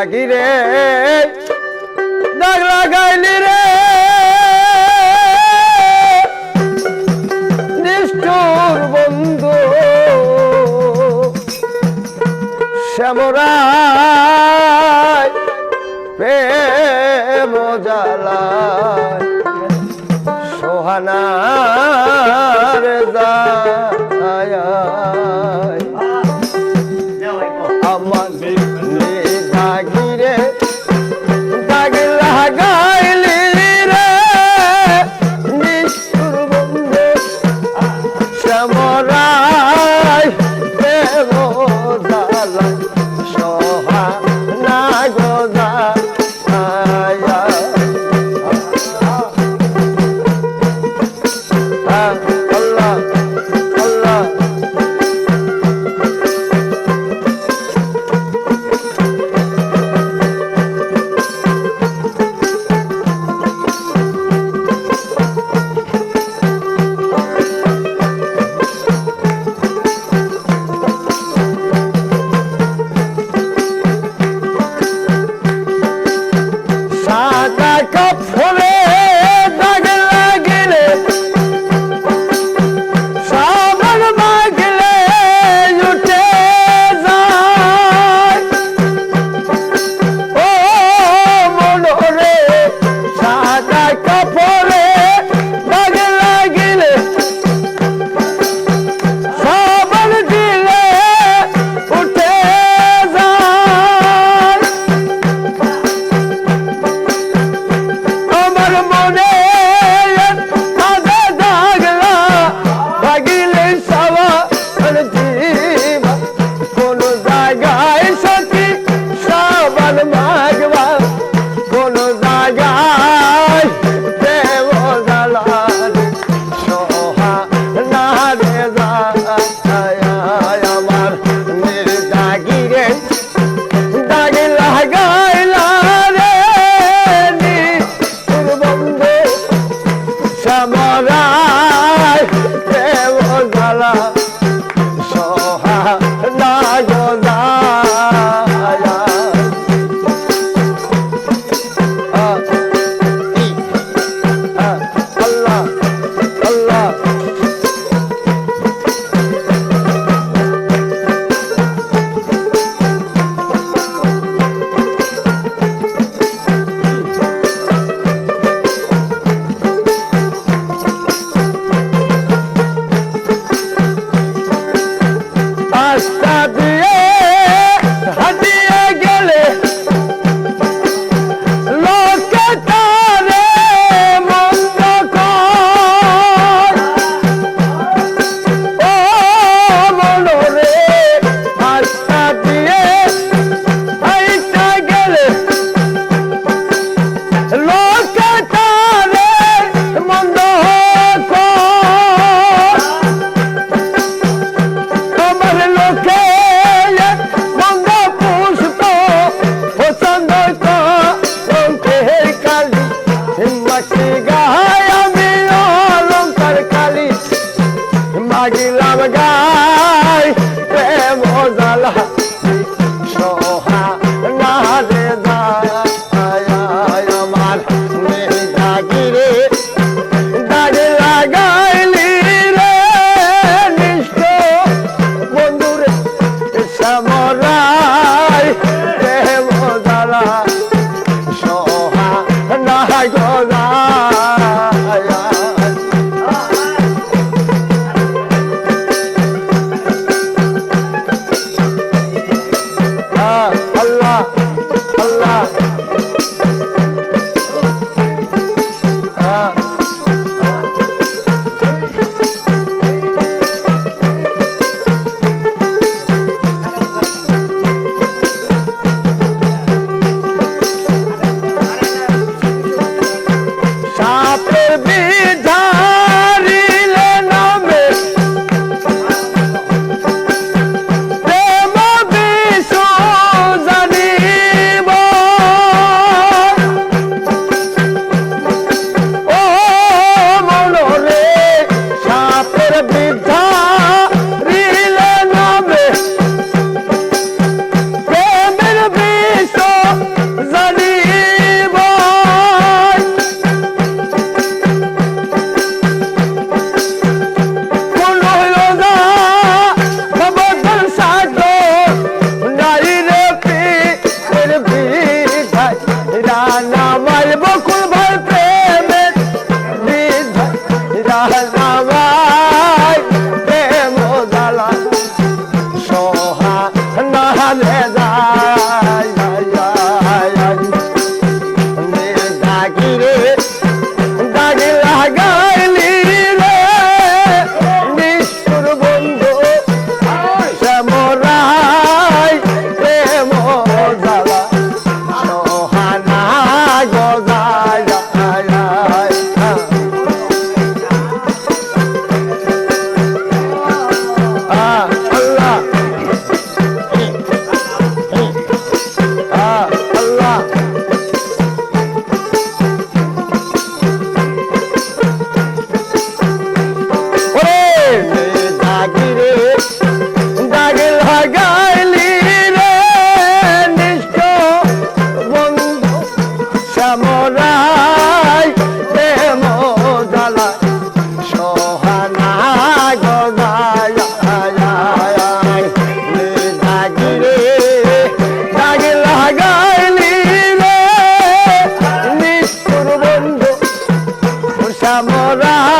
লাগি রে। দাগ লাগাইলি রে। নিষ্ঠুর বন্ধু শ্যামরা প্রেম জালায় সোহানা está গায় আমি অলঙ্কার কালি মাগিলাম গায় প্রেম জ্বালা। বলব বকুল रा